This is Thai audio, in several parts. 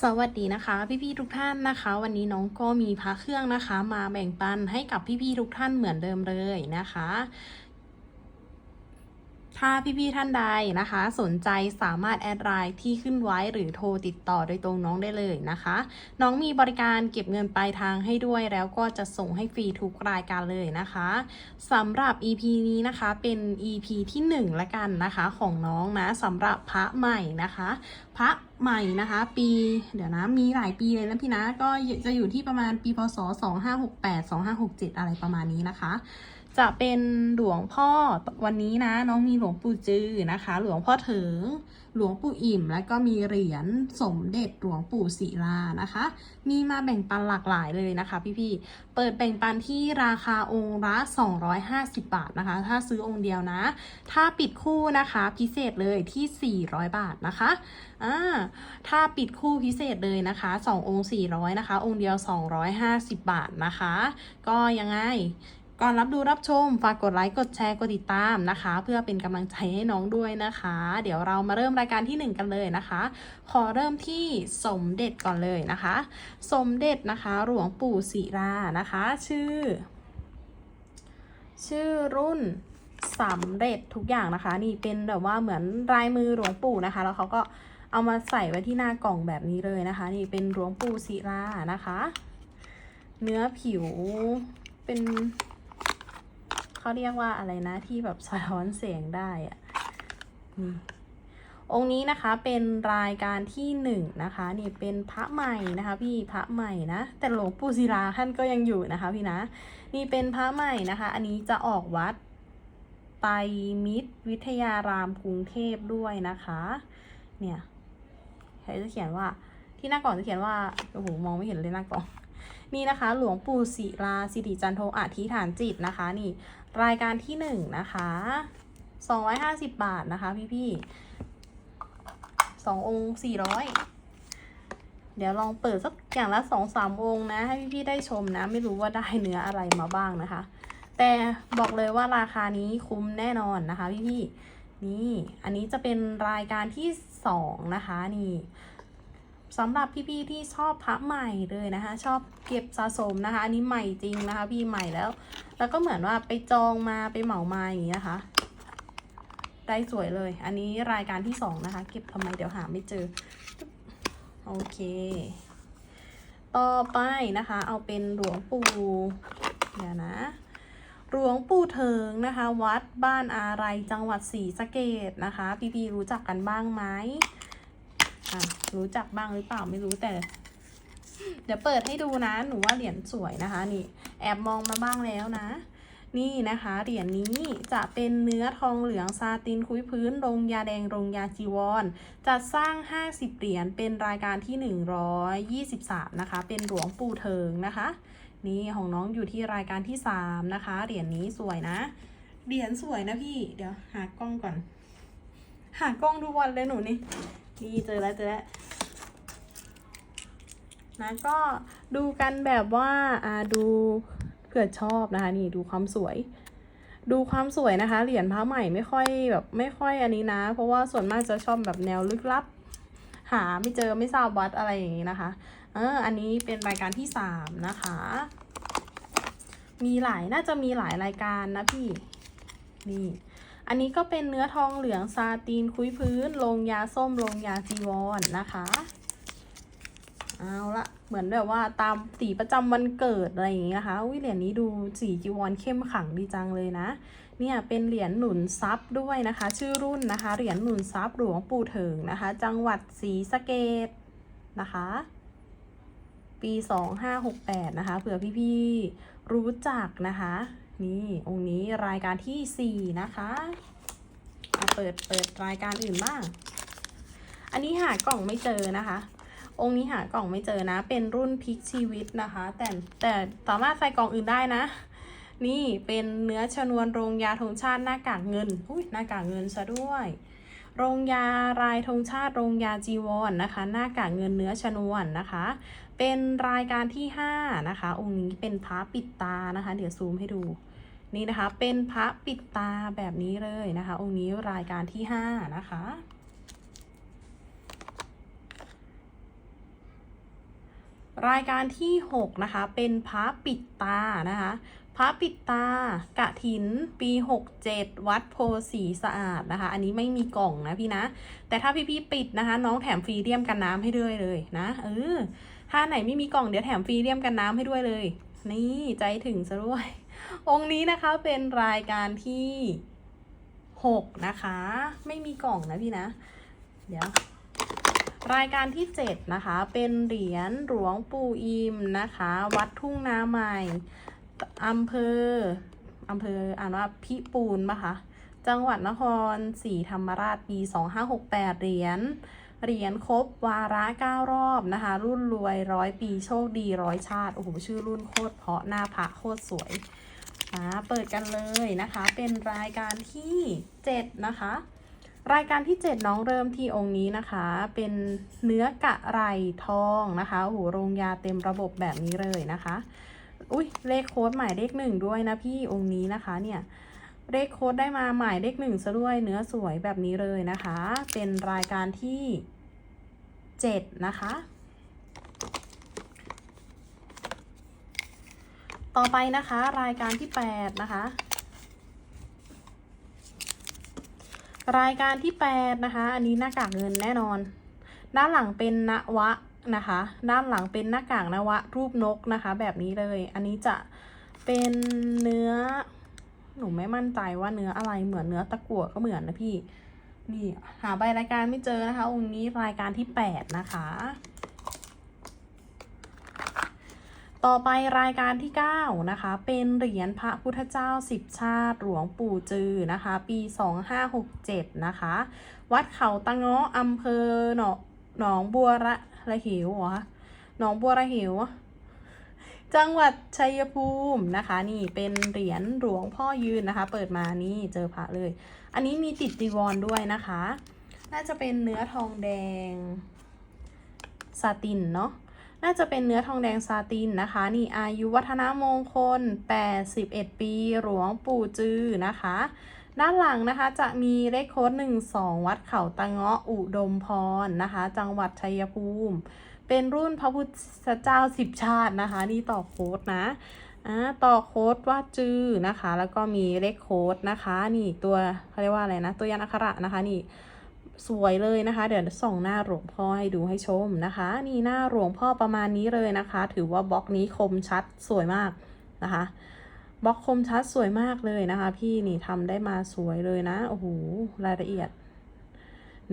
สวัสดีนะคะพี่ๆทุกท่านนะคะ วันนี้น้องก็มีพระเครื่องนะคะ มาแบ่งปันให้กับพี่ๆทุกท่านเหมือนเดิมเลยนะคะ ถ้าพี่ๆท่านใดนะคะ สนใจสามารถแอดไลน์ที่ขึ้นไว้หรือโทรติดต่อโดยตรงน้องได้เลยนะคะ น้องมีบริการเก็บเงินปลายทางให้ด้วยแล้วก็จะส่งให้ฟรีทุกรายการเลยนะคะสำหรับ EP นี้นะคะเป็น EP ที่ 1 ละกันนะคะของน้องนะสำหรับพระใหม่นะคะ พระใหม่นะคะปีเดี๋ยวนะมีหลายปีเลยนะพี่นะก็จะอยู่ที่ประมาณปีพศ 2568 2567 อะไรประมาณนี้นะคะ จะเป็นหลวงพ่อวันนี้นะ น้องมีหลวงปู่จือนะคะ หลวงพ่อเถิงหลวงปู่อิ่ม แล้วก็มีเหรียญสมเด็จหลวงปู่ศิลานะคะ มีมาแบ่งปันหลากหลายเลยนะคะ พี่ๆเปิดแบ่งปันที่ราคาองค์ละ 250 บาทนะคะ ถ้าซื้อองค์เดียวนะ ถ้าปิดคู่นะคะพิเศษเลยที่ 400 บาทนะคะอ่าถ้าปิดคู่พิเศษเลยนะคะ 2 องค์ 400 นะคะ องค์เดียว 250 บาทนะคะ ก็ยังไง ก่อนรับดูรับชม ฝากกดไลค์กดแชร์กดติดตามนะคะ เพื่อเป็นกำลังใจให้น้องด้วยนะคะ เดี๋ยวเรามาเริ่มรายการที่ 1 กันเลยนะคะ ขอเริ่มที่สมเด็จก่อนเลยนะคะ สมเด็จนะคะ หลวงปู่ศิรานะคะ ชื่อ ชื่อรุ่นสำเร็จทุกอย่างนะคะ นี่เป็นแบบว่าเหมือนลายมือหลวงปู่นะคะ แล้วเขาก็เอามาใส่ไว้ที่หน้ากล่องแบบนี้เลยนะคะ นี่เป็นหลวงปู่ศิรานะคะ เนื้อผิวเป็น เขาเรียกว่าอะไรนะที่แบบสะท้อนเสียงได้อะนี่องค์นี้นะคะเป็นรายการที่หนึ่งนะคะนี่เป็นพระใหม่นะคะ พี่พระใหม่นะแต่หลวงปู่ศิลาท่านก็ยังอยู่นะคะ พี่นะนี่เป็นพระใหม่นะคะ อันนี้จะออกวัดไตรมิตรวิทยารามกรุงเทพด้วยนะคะ เนี่ยใครจะเขียนว่าที่หน้ากล่องจะเขียนว่าโอ้โหมองไม่เห็นเลยหน้ากล่องนี่นะคะ หลวงปู่ศิลาสิริจันโทอธิฐานจิตนะคะ นี่ รายการที่หนึ่งนะคะสองร้อยห้าสิบบาทนะคะ พี่พี่สององค์สี่ร้อยเดี๋ยวลองเปิดสักอย่างละสองสามองค์นะ ให้พี่พี่ได้ชมนะ ไม่รู้ว่าได้เนื้ออะไรมาบ้างนะคะ แต่บอกเลยว่าราคานี้คุ้มแน่นอนนะคะ พี่พี่นี่ อันนี้จะเป็นรายการที่สองนะคะนี่ สำหรับพี่ๆที่ชอบพระใหม่เลยนะคะ ชอบเก็บสะสมนะคะ อันนี้ใหม่จริงนะคะ พี่ใหม่แล้ว แล้วก็เหมือนว่าไปจองมาไปเหมามาอย่างนี้นะคะ ได้สวยเลย อันนี้รายการที่สองนะคะ เก็บทำไมเดี๋ยวหาไม่เจอ โอเค ต่อไปนะคะ เอาเป็นหลวงปู่เดี๋ยวนะหลวงปู่เถิงนะคะ วัดบ้านอาไรจังหวัดศรีสะเกดนะคะ พี่ๆรู้จักกันบ้างไหม อะรู้จักบ้างหรือเปล่าไม่รู้แต่ เดี๋ยวเปิดให้ดูนะ หนูว่าเหรียญสวยนะคะ นี่ แอบมองมาบ้างแล้วนะ นี่นะคะเหรียญนี้จะเป็นเนื้อทองเหลืองซาตินคุ้ยพื้นลงยาแดงลงยาจีวรจัดสร้าง 50 เหรียญเป็นรายการที่ 123 นะคะ เป็นหลวงปู่เทิงนะคะ นี่ของน้องอยู่ที่รายการที่ 3 นะคะ เหรียญนี้สวยนะเหรียญสวยนะพี่ เดี๋ยวหากล้องก่อน หากล้องทุกวันเลยหนูนี่ นี่เจอแล้วเจอแล้วนะก็ดูกันแบบว่าอ่าดูเกิดชอบนะคะ นี่ดูความสวย ดูความสวยนะคะ เหรียญพระใหม่ไม่ค่อยแบบไม่ค่อยอันนี้นะ เพราะว่าส่วนมากจะชอบแบบแนวลึกลับ หาไม่เจอไม่ทราบวัดอะไรอย่างนี้นะคะเอออันนี้เป็นรายการที่สามนะคะ มีหลายน่าจะมีหลายรายการนะพี่นี่ อันนี้ก็เป็นเนื้อทองเหลืองซาตีนคุยพื้น ลงยาส้ม ลงยาจีวรนนะคะ เอาละเหมือนแบบว่าตามสีประจำวันเกิดอะไรอย่างเงี้ยนะคะอุ้ยเหรียญนี้ดูสีจีวรเข้มขังดีจังเลยนะ เนี่ยเป็นเหรียญหนุนทรัพย์ด้วยนะคะ ชื่อรุ่นนะคะ เหรียญหนุนทรัพย์หลวงปู่เถิงนะคะ จังหวัดศรีสะเกดนะคะ ปี2568นะคะเผื่อพี่ๆรู้จักนะคะ นี่ องค์นี้รายการที่4นะคะเอาเปิดเปิดรายการอื่นบ้าง อันนี้หากล่องไม่เจอนะคะ องค์นี้หากล่องไม่เจอนะ เป็นรุ่นพลิกชีวิตนะคะ แต่แต่สามารถใส่กล่องอื่นได้นะ นี่เป็นเนื้อชนวนโรงยาธงชาติหน้ากากเงินอุ้ยหน้ากากเงินซะด้วย โรงยารายธงชาติโรงยาจีวรนนะคะ หน้ากากเงินเนื้อชนวนนะคะ เป็นรายการที่ 5 นะคะ องค์นี้เป็นพระปิดตานะคะ เดี๋ยวซูมให้ดูนี่นะคะ เป็นพระปิดตาแบบนี้เลยนะคะ องค์นี้รายการที่ 5 นะคะ รายการที่ 6 นะคะ เป็นพระปิดตานะคะ พระปิดตากะถิน ปี 67 วัดโพสีสะอาดนะคะ อันนี้ไม่มีกล่องนะพี่นะ แต่ถ้าพี่ๆปิดนะคะ น้องแถมฟรีเดียมกันน้ำให้ด้วยเลยนะเออถ้าไหนไม่มีกล่องเดี๋ยวแถมฟรีเดียมกันน้ำให้ด้วยเลย นี่ใจถึงซะด้วย องค์นี้นะคะเป็นรายการที่6นะคะ ไม่มีกล่องนะพี่นะ เดี๋ยว รายการที่7นะคะ เป็นเหรียญหลวงปู่อิมนะคะ วัดทุ่งนาใหม่ อำเภออำเภออ่านว่าพิปูนปะคะจังหวัดนครศรีธรรมราชปี 2568 เหรียญเหรียญครบวาระ 9 รอบนะคะ รุ่นรวยร้อยปีโชคดีร้อยชาติ โอ้โห ชื่อรุ่นโคตรเพาะหน้าพระโคตรสวยนะเปิดกันเลยนะคะ เป็นรายการที่ 7 นะคะ รายการที่ 7 น้องเริ่มที่องค์นี้นะคะ เป็นเนื้อกะไรทองนะคะ โอ้โห โรงยาเต็มระบบแบบนี้เลยนะคะ อุ้ยเลขโค้ดหมายเลขหนึ่งด้วยนะพี่องค์นี้นะคะเนี่ยเลขโค้ดได้มาหมายเลขหนึ่งซะด้วยเนื้อสวยแบบนี้เลยนะคะ เป็นรายการที่7นะคะ ต่อไปนะคะรายการที่8นะคะ รายการที่8นะคะ อันนี้หน้ากากเงินแน่นอน ด้านหลังเป็นนวะ นะคะ ด้านหลังเป็นหน้ากากนวะรูปนกนะคะ แบบนี้เลย อันนี้จะเป็นเนื้อ หนูไม่มั่นใจว่าเนื้ออะไรเหมือนเนื้อตะกั่วก็เหมือนนะพี่ นี่หาใบรายการไม่เจอนะคะองค์นี้รายการที่8นะคะ ต่อไปรายการที่9นะคะ เป็นเหรียญพระพุทธเจ้าสิบชาติหลวงปู่จือนะคะ ปี2567นะคะ วัดเขาตะเงาะอำเภอหนองหนองบัวระ ระหิวเหรอหนองบัวระหิว จังหวัดชัยภูมินะคะ นี่เป็นเหรียญหลวงพ่อยืนนะคะ เปิดมานี่เจอพระเลย อันนี้มีติดจีวรด้วยนะคะ น่าจะเป็นเนื้อทองแดงซาตินเนาะน่าจะเป็นเนื้อทองแดงซาตินนะคะ นี่อายุวัฒนมงคล 81 ปี หลวงปู่จือนะคะ ด้านหลังนะคะจะมีเลขโค้ด12 วัดเขาตะเงาะอุดมพรนะคะ จังหวัดชัยภูมิ เป็นรุ่นพระพุทธเจ้าสิบชาตินะคะ นี่ต่อโค้ดนะอ่าต่อโค้ดว่าจือนะคะ แล้วก็มีเลขโค้ดนะคะ นี่ตัวเขาเรียกว่าอะไรนะ ตัวยันอักขระนะคะนี่สวยเลยนะคะ เดี๋ยวส่องหน้าหลวงพ่อให้ดูให้ชมนะคะ นี่หน้าหลวงพ่อประมาณนี้เลยนะคะ ถือว่าบล็อกนี้คมชัดสวยมากนะคะ บล็อกคมชัดสวยมากเลยนะคะ พี่นี่ทำได้มาสวยเลยนะ โอ้โห รายละเอียด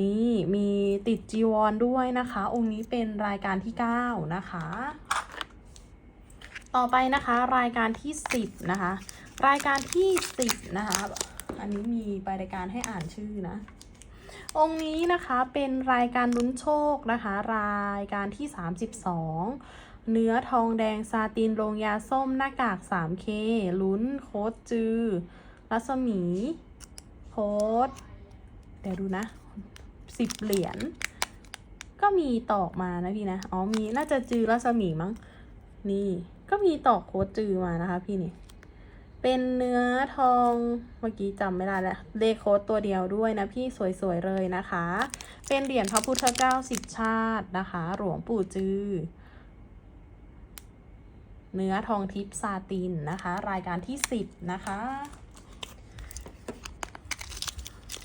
นี่มีติดจีวรด้วยนะคะ องค์นี้เป็นรายการที่9นะคะ ต่อไปนะคะ รายการที่10นะคะ รายการที่10นะคะ อันนี้มีใบรายการให้อ่านชื่อนะ องค์นี้นะคะเป็นรายการลุ้นโชคนะคะ รายการที่ 32 เนื้อทองแดงซาตินโรงยาส้มหน้ากาก 3K ลุ้นโค้ดจือ รัศมี โค้ดเดี๋ยวดูนะสิบเหรียญก็มีตอกมานะพี่นะ อ๋อมีน่าจะจือรัศมีมั้ง นี่ก็มีตอกโค้ดจือมานะคะพี่นี่ เป็นเนื้อทองเมื่อกี้จำไม่ได้แล้วเลขโค้ดตัวเดียวด้วยนะพี่สวยๆเลยนะคะ เป็นเหรียญพระพุทธเจ้าสิบชาตินะคะ หลวงปู่จือ เนื้อทองทิพย์ซาตินนะคะ รายการที่สิบนะคะ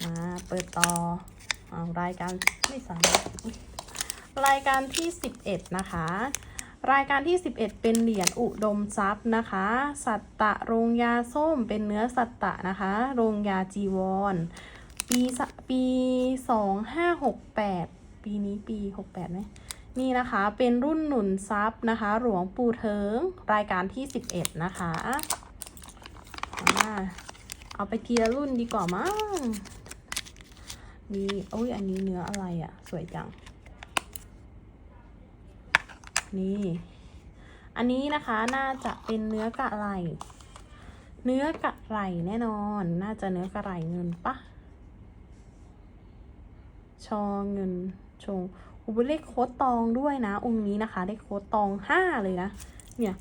มาเปิดต่ออรายการไม่สามารถรายการที่สิบเอ็ดนะคะ รายการที่ 11 เป็นเหรียญอุดมทรัพย์นะคะ สัตตะโรงยาส้มเป็นเนื้อสัตตะนะคะ โรงยาจีวร ปีสปี 2568 ปีนี้ปี 68ไหม นี่นะคะเป็นรุ่นหนุนทรัพย์นะคะ หลวงปู่เทิงรายการที่ 11 นะคะเอาไปทีละรุ่นดีกว่ามั้งนี่โอ้ยอันนี้เนื้ออะไรอะ่ะ สวยจัง นี่ อันนี้นะคะน่าจะเป็นเนื้อกะไหลเนื้อกะไหลแน่นอน น่าจะเนื้อกะไหลเงินปะชอเงินชง โอ้โหเลขโค้ดตองด้วยนะ องค์นี้นะคะ เลขโค้ดตองห้าเลยนะ เนี่ย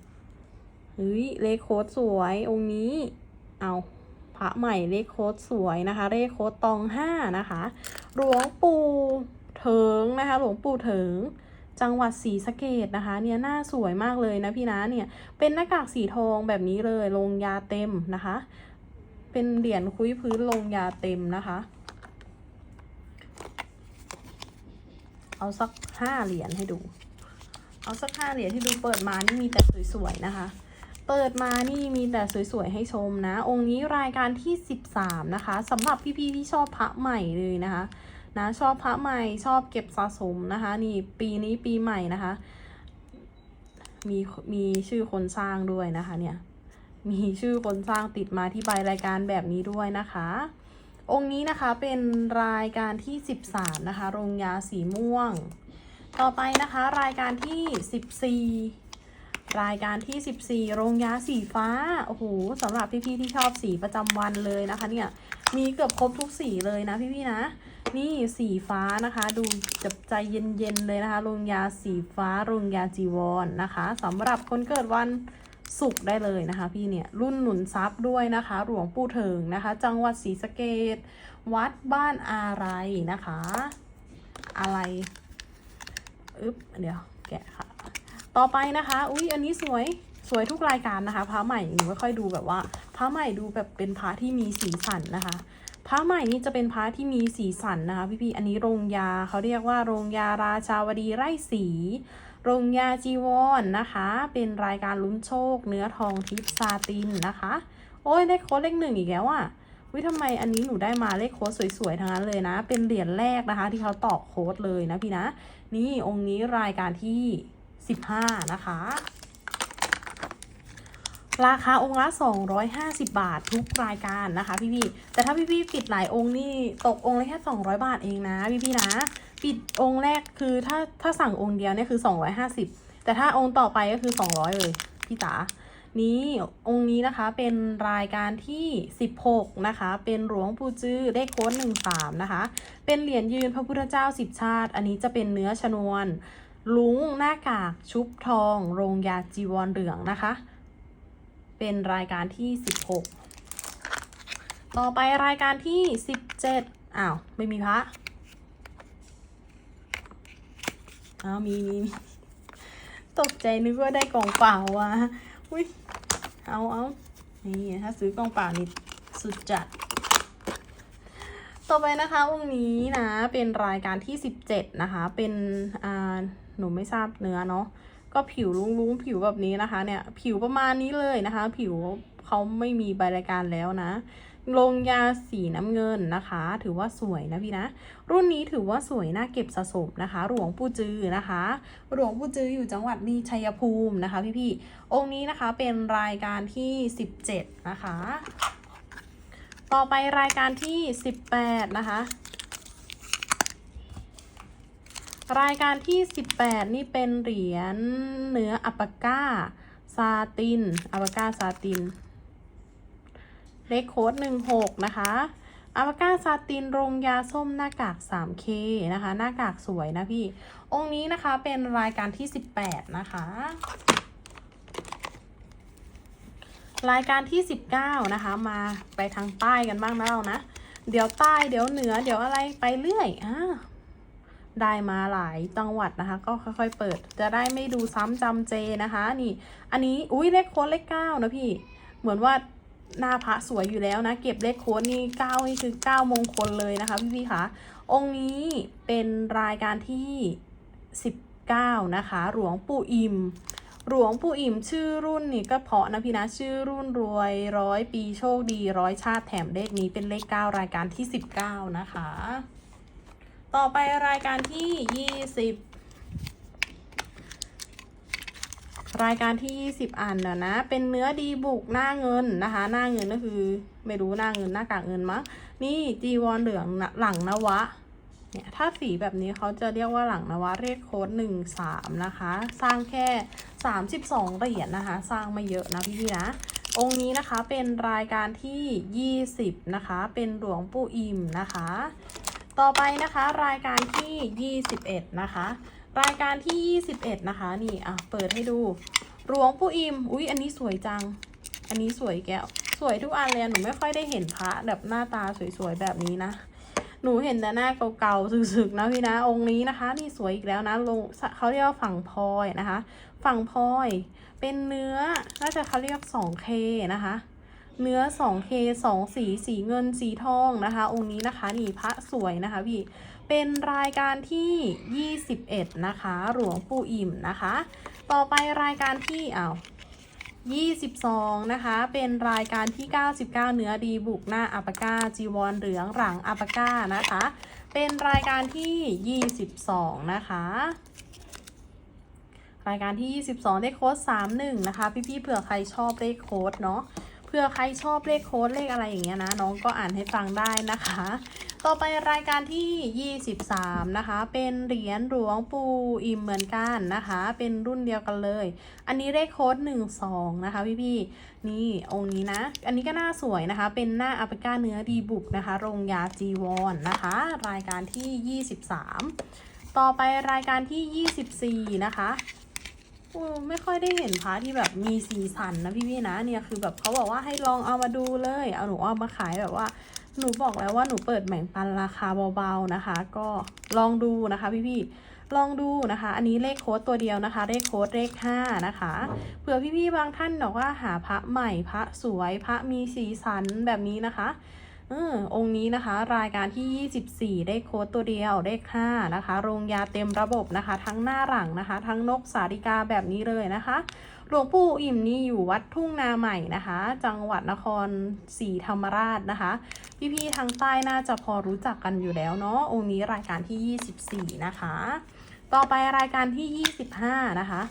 เฮ้ย เลขโค้ดสวย องค์นี้ เอาพระใหม่เลขโค้ดสวยนะคะ เลขโค้ดตองห้านะคะ หลวงปู่เถิงนะคะ หลวงปู่เถิง จังหวัดศรีสะเกดนะคะ เนี่ยหน้าสวยมากเลยนะพี่นะ เนี่ย เป็นหน้ากากสีทองแบบนี้เลย ลงยาเต็มนะคะ เป็นเหรียญคุยพื้นลงยาเต็มนะคะ เอาสักห้าเหรียญให้ดู เอาสักห้าเหรียญให้ดูเปิดมานี่มีแต่สวยๆนะคะ เปิดมานี่มีแต่สวยๆให้ชมนะ องค์นี้รายการที่13นะคะสำหรับพี่ๆที่ชอบพระใหม่เลยนะคะนะชอบพระใหม่ชอบเก็บสะสมนะคะ นี่ปีนี้ปีใหม่นะคะ มีมีชื่อคนสร้างด้วยนะคะเนี่ยมีชื่อคนสร้างติดมาที่ใบรายการแบบนี้ด้วยนะคะ องค์นี้นะคะเป็นรายการที่ 13 นะคะ โรงยาสีม่วง ต่อไปนะคะรายการที่ 14 รายการที่ 14 โรงยาสีฟ้า โอ้โหสำหรับพี่ๆที่ชอบสีประจำวันเลยนะคะเนี่ย มีเกือบครบทุกสีเลยนะพี่ๆนะ นี่สีฟ้านะคะ ดูจับใจเย็นๆเลยนะคะ โรงยาสีฟ้า โรงยาจีวรนนะคะสำหรับคนเกิดวัน ศุกได้เลยนะคะ พี่เนี่ยรุ่นหนุนทรัพย์ด้วยนะคะ หลวงปู่เถิงนะคะ จังหวัดศรีสะเกดวัดบ้านอะไรนะคะ อะไรอึ๊บเดี๋ยวแกะค่ะ ต่อไปนะคะ อุ้ยอันนี้สวยสวยทุกรายการนะคะพระใหม่หนูไม่ค่อยดูแบบว่าพระใหม่ดูแบบเป็นพระที่มีสีสันนะคะพระใหม่นี่จะเป็นพระที่มีสีสันนะคะพี่ๆอันนี้โรงยาเขาเรียกว่าโรงยาราชาวดีไร่สี รงยาจีวรนนะคะ เป็นรายการลุ้นโชค เนื้อทองทิพซาตินนะคะ โอ้ยได้โค้ดเลขหนึ่งอีกแล้วอะ่ะวิทำไมอันนี้หนูได้มาเลขโค้ดสวยๆทั้งนั้นเลยนะ เป็นเหรียญแรกนะคะ ที่เขาตอกโค้ดเลยนะพี่นะ นี่องค์นี้รายการที่15นะคะ ราคาองค์ละ250บาททุกรายการนะคะพี่ๆแต่ถ้าพี่ๆปิดหลายองค์นี่ตกองค์ละแค่200บาทเองนะพี่ๆนะ ปิดองค์แรกคือถ้าถ้าสั่งองค์เดียวเนี่ยคือ250แต่ถ้าองค์ต่อไปก็คือ200เลยพี่จ๋านี้องค์นี้นะคะเป็นรายการที่ 16 นะคะ เป็นหลวงปู่จื้อเลขโค้ด13 นะคะ เป็นเหรียญยืนพระพุทธเจ้าสิบชาติ อันนี้จะเป็นเนื้อชนวน ลุงหน้ากากชุบทอง โรงยาจีวรเหลืองนะคะ เป็นรายการที่ 16 ต่อไปรายการที่ 17อ้าว ไม่มีพระ อ้าวมีมีมีตกใจนึกว่าได้กล่องเปล่าว่ะอุ้ยเอาเอานี่ถ้าซื้อกล่องเปล่านี่สุดจัด ต่อไปนะคะวงนี้นะ เป็นรายการที่ 17 นะคะ เป็นอ่าหนูไม่ทราบเนื้อเนาะก็ผิวลุ้งๆผิวแบบนี้นะคะ เนี่ย ผิวประมาณนี้เลยนะคะ ผิวเขาไม่มีใบรายการแล้วนะ ลงยาสีน้ำเงินนะคะ ถือว่าสวยนะพี่นะ รุ่นนี้ถือว่าสวยน่าเก็บสะสมนะคะ หลวงปู่จือนะคะ หลวงปู่จืออยู่จังหวัดนีชัยภูมินะคะ พี่ๆองค์นี้นะคะเป็นรายการที่ 17 นะคะ ต่อไปรายการที่ 18 นะคะ รายการที่ 18 นี่เป็นเหรียญเนื้ออัปปาก้าซาตินอัปปาก้าซาติน เลขโค้ด16 นะคะอัปปาก้าซาตินโรงยาส้มหน้ากาก 3K นะคะ หน้ากากสวยนะพี่ องค์นี้นะคะเป็นรายการที่ 18 นะคะ รายการที่ 19 นะคะ มาไปทางใต้กันบ้างนะเรานะ เดี๋ยวใต้เดี๋ยวเหนือเดี๋ยวอะไรไปเรื่อยอ่าได้มาหลายจังหวัดนะคะ ก็ค่อยๆเปิด จะได้ไม่ดูซ้ำจำเจนะคะ นี่ อันนี้อุ้ยเลขโค้ดเลขเก้านะพี่ เหมือนว่า หน้าพระสวยอยู่แล้วนะ เก็บเลขโค้ดนี่เก้านี่คือเก้ามงคลเลยนะคะพี่ๆคะองค์นี้เป็นรายการที่19นะคะ หลวงปู่อิมหลวงปู่อิ่มชื่อรุ่นนี่ก็เพาะนะพี่นะชื่อรุ่นรวยร้อยปีโชคดีร้อยชาติแถมเลขนี้เป็นเลข9รายการที่19นะคะ ต่อไปรายการที่20 รายการที่ 20 อันนะนะ เป็นเนื้อดีบุกหน้าเงินนะคะ หน้าเงินก็คือไม่รู้หน้าเงินหน้ากากเงินมั้ง นี่จีวรเหลืองหลังนวะ เนี่ยถ้าสีแบบนี้เขาจะเรียกว่าหลังนวะเรียกโค้ดหนึ่งสามนะคะ สร้างแค่สามสิบสองเหรียญนะคะ สร้างม่เยอะนะพี่ๆนะ องค์นี้นะคะเป็นรายการที่ยี่สิบนะคะ เป็นหลวงปู่อิมนะคะ ต่อไปนะคะรายการที่ยี่สิบเอ็ดนะคะ รายการที่ยี่สิบเอ็ดนะคะ นี่ อะ เปิดให้ดูหลวงปู่อิม อุ๊ย อันนี้สวยจัง อันนี้สวยแก้ว สวยทุกอันเลยอะหนูไม่ค่อยได้เห็นพระแบบหน้าตาสวยๆแบบนี้นะ หนูเห็นแต่หน้าเก่าๆสึกๆนะพี่นะ องค์นี้นะคะ นี่สวยอีกแล้วนะ ลงเขาเรียกว่าฝั่งพลอยนะคะ ฝั่งพลอย เป็นเนื้อ น่าจะเขาเรียก 2K นะคะเนื้อ 2K 2 สี สีเงิน สีทองนะคะ องค์นี้นะคะ นี่พระสวยนะคะพี่ เป็นรายการที่ 21 นะคะ หลวงปู่อิ่มนะคะ ต่อไปรายการที่อ้าว22 นะคะ เป็นรายการที่ 99 เนื้อดีบุกหน้าอัปปากาจีวรเหลืองหลังอัปปากานะคะ เป็นรายการที่ 22 นะคะ รายการที่ 22 เลขโค้ด31 นะคะ พี่ๆเผื่อใครชอบเลขโค้ดเนาะเผื่อใครชอบเลขโค้ดเลขอะไรอย่างเงี้ยนะ น้องก็อ่านให้ฟังได้นะคะ ต่อไปรายการที่ 23 นะคะ เป็นเหรียญหลวงปู่อิ่มเหมือนกันนะคะ เป็นรุ่นเดียวกันเลย อันนี้เลขโค้ด12 นะคะพี่ๆนี่องค์นี้นะ อันนี้ก็น่าสวยนะคะ เป็นหน้าอัปก้าเนื้อดีบุกนะคะ โรงยาจีวรนนะคะ รายการที่ 23 ต่อไปรายการที่ 24 นะคะโอ้ไม่ค่อยได้เห็นพระที่แบบมีสีสันนะพี่ๆนะเนี่ยคือแบบเขาบอกว่าให้ลองเอามาดูเลย เอาหนูเอามาขายแบบว่า หนูบอกแล้วว่าหนูเปิดแบ่งปันราคาเบาๆนะคะ ก็ลองดูนะคะพี่ๆลองดูนะคะ อันนี้เลขโค้ดตัวเดียวนะคะ เลขโค้ดเลข5นะคะเผื่อพี่ๆบางท่านบอกว่าหาพระใหม่พระสวยพระมีสีสันแบบนี้นะคะออองค์นี้นะคะ รายการที่ 24 ได้โค้ดตัวเดียวเลข5นะคะ โรงยาเต็มระบบนะคะ ทั้งหน้าหลังนะคะ ทั้งนกสาริกาแบบนี้เลยนะคะ หลวงปู่อิ่มนี่อยู่วัดทุ่งนาใหม่นะคะ จังหวัดนครศรีธรรมราชนะคะ พี่ๆทางใต้น่าจะพอรู้จักกันอยู่แล้วเนาะองค์นี้รายการที่ 24 นะคะ ต่อไปรายการที่ 25 นะคะ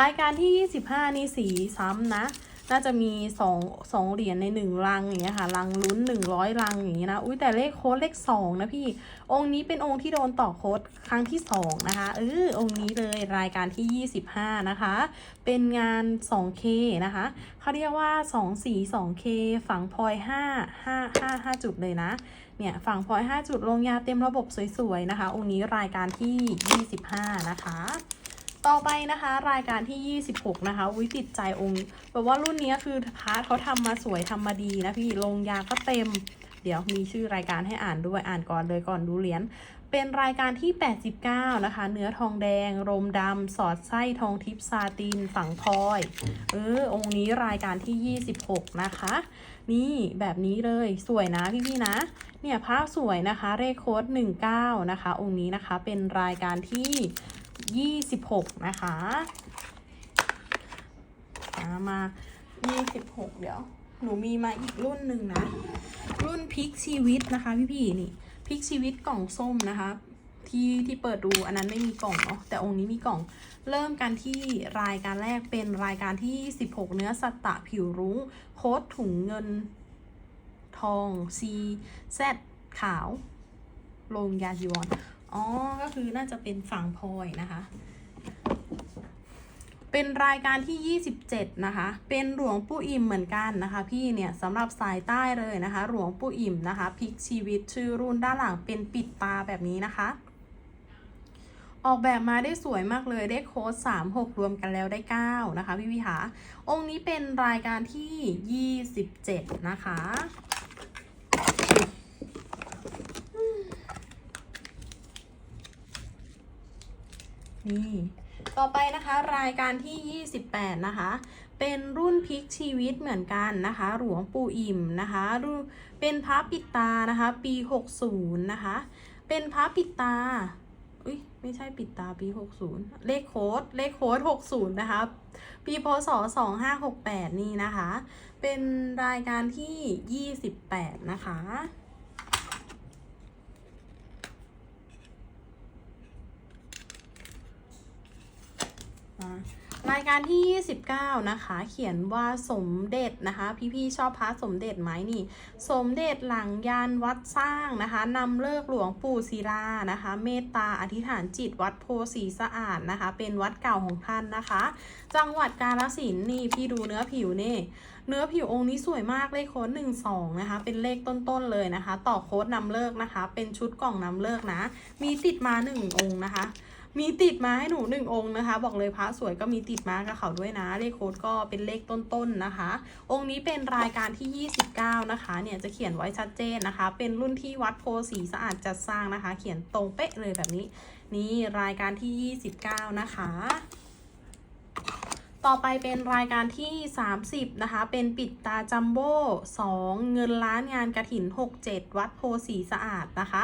รายการที่ 25 นี่สีซ้ำนะ น่าจะมี2 2เหรียญใน1ลังอย่างเงี้ยค่ะลังลุ้น100ลังอย่างเงี้ยนะอุ้ยแต่เลขโค้ดเลข2นะพี่องค์นี้เป็นองค์ที่โดนต่อโค้ดครั้งที่2นะคะเออองค์นี้เลยรายการที่25นะคะ เป็นงาน 2K นะคะเขาเรียกว่า2สี 2K ฝังพลอย5 5 5 5จุดเลยนะเนี่ยฝั่งพลอย 5 จุดลงยาเต็มระบบสวยๆนะคะ องค์นี้รายการที่ 25 นะคะ ต่อไปนะคะ รายการที่ 26 นะคะวิติดใจองค์แบบว่ารุ่นนี้คือพาร์ทเขาทำมาสวยทำมาดีนะพี่ลงยาก็เต็ม เดี๋ยวมีชื่อรายการให้อ่านด้วยอ่านก่อนเลยก่อนดูเหรียญเป็นรายการที่ 89 นะคะ เนื้อทองแดง รมดำ สอดไส้ทองทิพซาติน ฝังพลอย เออ องค์นี้รายการที่ 26 นะคะ นี่แบบนี้เลย สวยนะพี่ๆนะ เนี่ยภาพสวยนะคะ เลขโค้ด19 นะคะ องค์นี้นะคะ เป็นรายการที่ 26 นะคะอ่ามา 26 เดี๋ยว หนูมีมาอีกรุ่นหนึ่งนะ รุ่นพลิกชีวิตนะคะ พี่ๆนี่พลิกชีวิตกล่องส้มนะคะ ที่ที่เปิดดูอันนั้นไม่มีกล่องเนาะแต่องค์นี้มีกล่องเริ่มกันที่รายการแรกเป็นรายการที่ 16 เนื้อสัตตะผิวรุ้ง โค้ดถุงเงินทองซีแซดขาว โรงยาจีวร อ๋อ ก็คือน่าจะเป็นฝั่งพลอยนะคะ เป็นรายการที่ 27 นะคะ เป็นหลวงปู่อิ่มเหมือนกันนะคะ พี่เนี่ยสำหรับสายใต้เลยนะคะ หลวงปู่อิ่มนะคะพลิกชีวิตชื่อรุ่นด้านหลังเป็นปิดตาแบบนี้นะคะ ออกแบบมาได้สวยมากเลยได้โค้ด3 6 รวมกันแล้วได้ 9 นะคะ พี่วิหาองค์นี้เป็นรายการที่ 27 นะคะ นี่ ต่อไปนะคะรายการที่ 28 นะคะ เป็นรุ่นพลิกชีวิตเหมือนกันนะคะ หลวงปู่อิ่มนะคะรุ่นเป็นพระปิดตานะคะ ปี 60 นะคะ เป็นพระปิดตาอุ้ยไม่ใช่ปิดตาปี 60 เลขโค้ดเลขโค้ด60 นะคะ ปีพศ 2568 นี่นะคะ เป็นรายการที่ 28 นะคะ อ่า รายการที่ 29 นะคะ เขียนว่าสมเด็จนะคะ พี่ๆชอบพระสมเด็จไหมนี่ สมเด็จหลังยานวัดสร้างนะคะนำเลิกหลวงปู่ศิลานะคะ เมตตาอธิษฐานจิตวัดโพสีสะอาดนะคะ เป็นวัดเก่าของท่านนะคะ จังหวัดกาฬสินธุ์นี่พี่ดูเนื้อผิวนี่เนื้อผิวองค์นี้สวยมากเลขโค้ดหนึ่งสองนะคะ เป็นเลขต้นๆเลยนะคะ ต่อโค้ดนำเลิกนะคะ เป็นชุดกล่องนำเลิกนะ มีติดมาหนึ่งองค์นะคะ มีติดมาให้หนูหนึ่งองค์นะคะ บอกเลยพระสวยก็มีติดมากับเขาด้วยนะ เลขโค้ดก็เป็นเลขต้นๆนะคะ องค์นี้เป็นรายการที่ 29 นะคะ เนี่ยจะเขียนไว้ชัดเจนนะคะ เป็นรุ่นที่วัดโพสีสะอาดจัดสร้างนะคะ เขียนตรงเป๊ะเลยแบบนี้ นี่รายการที่ 29 นะคะ ต่อไปเป็นรายการที่ 30 นะคะ เป็นปิดตาจัมโบ้2 เงินล้านงานกระถิน 67 วัดโพสีสะอาดนะคะ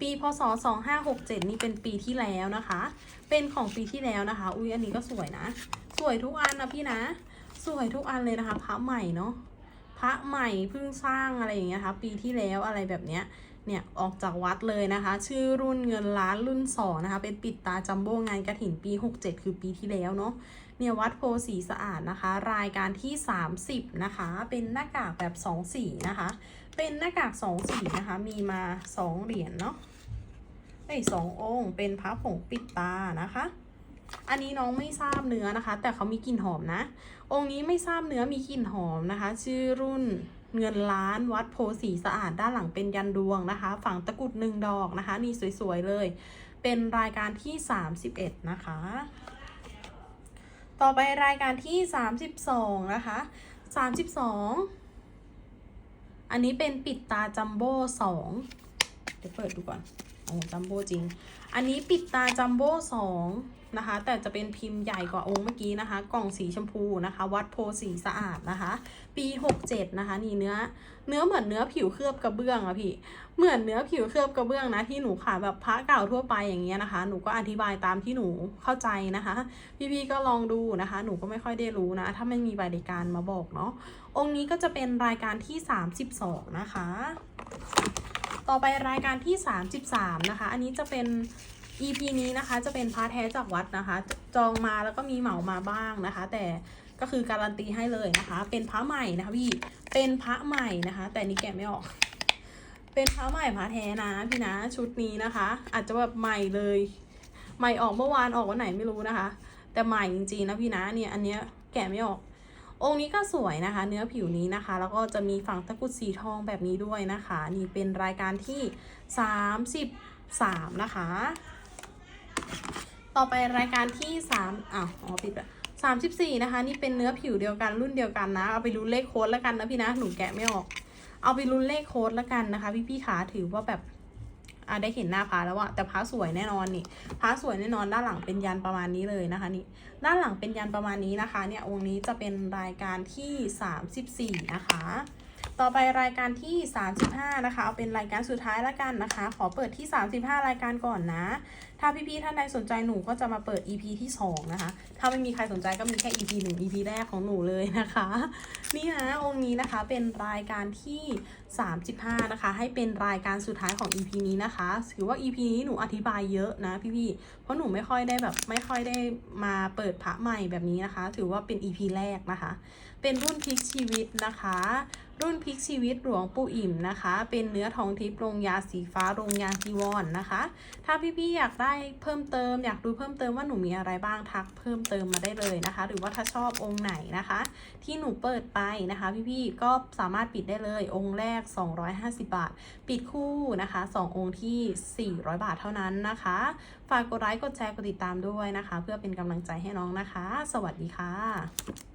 ปีพศ 2567 นี่เป็นปีที่แล้วนะคะ เป็นของปีที่แล้วนะคะ อุ้ยอันนี้ก็สวยนะ สวยทุกอันนะพี่นะ สวยทุกอันเลยนะคะพระใหม่เนาะพระใหม่เพิ่งสร้างอะไรอย่างเงี้ยคะปีที่แล้วอะไรแบบเนี้ยเนี่ย ออกจากวัดเลยนะคะ ชื่อรุ่นเงินล้านรุ่นสองนะคะ เป็นปิดตาจัมโบ้งานกระถินปี 67 คือปีที่แล้วเนาะ เนี่ยวัดโพสีสะอาดนะคะ รายการที่ 30 นะคะ เป็นหน้ากากแบบ2สีนะคะ เป็นหน้ากาก2สีนะคะ มีมา 2 เหรียญเนาะไอ้ยสององค์ เป็นพระผงปิดตานะคะอันนี้น้องไม่ทราบเนื้อนะคะ แต่เขามีกลิ่นหอมนะ องค์นี้ไม่ทราบเนื้อมีกลิ่นหอมนะคะ ชื่อรุ่นเงินล้านวัดโพสีสะอาดด้านหลังเป็นยันดวงนะคะ ฝั่งตะกรุดหนึ่งดอกนะคะ นี่สวยๆเลย เป็นรายการที่ 31 นะคะ ต่อไปรายการที่ 32 นะคะ 32 อันนี้เป็นปิดตาจัมโบ้2เดี๋ยวเปิดดูก่อน โอ้จัมโบ้จริง อันนี้ปิดตาจัมโบ้2 นะคะ แต่จะเป็นพิมพ์ใหญ่กว่าองค์เมื่อกี้นะคะ กล่องสีชมพูนะคะ วัดโพสีสะอาดนะคะ ปี 67 นะคะ นี่เนื้อ เนื้อเหมือนเนื้อผิวเคลือบกระเบื้องอะพี่ เหมือนเนื้อผิวเคลือบกระเบื้องนะที่หนูขายแบบพระเก่าทั่วไปอย่างเงี้ยนะคะ หนูก็อธิบายตามที่หนูเข้าใจนะคะ พี่ๆก็ลองดูนะคะ หนูก็ไม่ค่อยได้รู้นะ ถ้าไม่มีใบรายการมาบอกเนาะ องค์นี้ก็จะเป็นรายการที่ 32 นะคะ ต่อไปรายการที่ 33 นะคะ อันนี้จะเป็น EP นี้นะคะจะเป็นพระแท้จากวัดนะคะ จองมาแล้วก็มีเหมามาบ้างนะคะ แต่ก็คือการันตีให้เลยนะคะ เป็นพระใหม่นะคะพี่เป็นพระใหม่นะคะ แต่นี่แกะไม่ออก เป็นพระใหม่พระแท้นะพี่นะชุดนี้นะคะ อาจจะแบบใหม่เลย ใหม่ออกเมื่อวานออกวันไหนไม่รู้นะคะ แต่ใหม่จริงๆนะพี่นะเนี่ยอันเนี้ยแกะไม่ออก องค์นี้ก็สวยนะคะ เนื้อผิวนี้นะคะ แล้วก็จะมีฝั่งตะกุดสีทองแบบนี้ด้วยนะคะ นี่เป็นรายการที่ 33 นะคะ ต่อไปรายการที่3อ้าวอ๋อปิดละ34นะคะ นี่เป็นเนื้อผิวเดียวกันรุ่นเดียวกันนะ เอาไปลุ้นเลขโค้ดแล้วกันนะพี่นะ หนูแกะไม่ออก เอาไปลุ้นเลขโค้ดแล้วกันนะคะ พี่พี่ขาถือว่าแบบอะได้เห็นหน้าพาแล้วอะแต่พาสวยแน่นอนนี่พาสวยแน่นอนด้านหลังเป็นยันประมาณนี้เลยนะคะนี่ด้านหลังเป็นยันประมาณนี้นะคะ เนี่ยองค์นี้จะเป็นรายการที่ 34 นะคะ ต่อไปรายการที่ 35 นะคะ เอาเป็นรายการสุดท้ายแล้วกันนะคะ ขอเปิดที่ 35 รายการก่อนนะ ถ้าพี่ๆท่านใดสนใจหนูก็จะมาเปิด EP ที่ 2 นะคะ ถ้าไม่มีใครสนใจก็มีแค่ EP 1 EP แรกของหนูเลยนะคะ นี่นะองค์นี้นะคะเป็นรายการที่ 35 นะคะ ให้เป็นรายการสุดท้ายของ EP นี้นะคะถือว่า EP นี้หนูอธิบายเยอะนะพี่ๆเพราะหนูไม่ค่อยได้แบบไม่ค่อยได้มาเปิดพระใหม่แบบนี้นะคะ ถือว่าเป็น EP แรกนะคะ เป็นรุ่นพลิกชีวิตนะคะรุ่นพลิกชีวิตหลวงปู่อิ่มนะคะ เป็นเนื้อทองทิพย์ลงยาสีฟ้าลงยาจีวรนนะคะ ถ้าพี่ๆอยากได้เพิ่มเติม อยากดูเพิ่มเติมว่าหนูมีอะไรบ้างทักเพิ่มเติมมาได้เลยนะคะ หรือว่าถ้าชอบองค์ไหนนะคะ ที่หนูเปิดไปนะคะ พี่ๆก็สามารถปิดได้เลยองค์แรก 250 บาท ปิดคู่นะคะ 2 องค์ที่ 400 บาทเท่านั้นนะคะ ฝากกดไลค์กดแชร์กดติดตามด้วยนะคะ เพื่อเป็นกำลังใจให้น้องนะคะ สวัสดีค่ะ